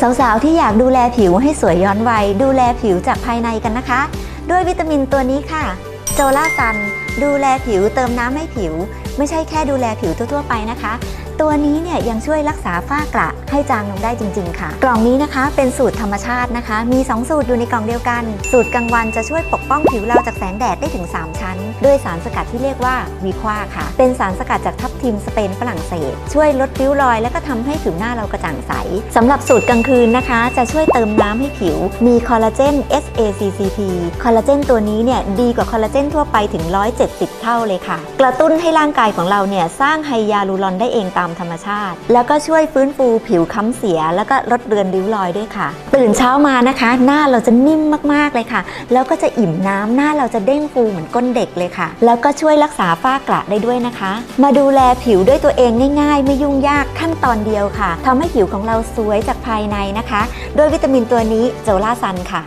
สาวๆ ที่อยากดูแลผิวให้สวยย้อนวัย ดูแลผิวจากภายในกันนะคะ ด้วยวิตามินตัวนี้ค่ะ โจลาซัน ดูแลผิวเติมน้ำให้ผิว ไม่ใช่แค่ดูแลผิวทั่วๆ ไปนะคะ ตัวนี้เนี่ยยังช่วยรักษาฝ้ากระให้จางลงได้จริง ๆ ค่ะ กล่องนี้นะคะเป็นสูตรธรรมชาตินะคะ มี 2 สูตรอยู่ในกล่องเดียวกัน สูตรกลางวันจะช่วยปกป้องผิวเราจากแสงแดดได้ถึง 3 ชั้น ด้วยสารสกัดที่เรียกว่าวีควาค่ะ เป็นสารสกัดจากทับทิมสเปนฝรั่งเศส ช่วยลดริ้วรอย และก็ทำให้ผิวหน้าเรากระจ่างใสสำหรับสูตรกลางคืนนะคะ จะช่วยเติมน้ำให้ผิว มีคอลลาเจน SACCP คอลลาเจนตัวนี้เนี่ยดีกว่าคอลลาเจนทั่วไปถึง 170 เท่าเลยค่ะ กระตุ้นให้ร่างกายของเราเนี่ยสร้างไฮยาลูรอนได้เองตามธรรมชาติ แล้วก็ช่วยฟื้นฟูผิวค้ำเสีย แล้วก็ลดเรือนริ้วรอยด้วยค่ะ ตื่นเช้ามานะคะ หน้าเราจะนิ่มมากๆเลยค่ะ แล้วก็จะอิ่มน้ำหน้าเราจะเด้งฟูเหมือนก้นเด็กเลยค่ะ แล้วก็ช่วยรักษาฝ้ากระได้ด้วยนะคะ มาดูแลผิวด้วยตัวเองง่ายๆ ไม่ยุ่งยากขั้นตอนเดียวค่ะทำให้ผิวของเราสวยจากภายในนะคะ ด้วยวิตามินตัวนี้โจลาซันค่ะ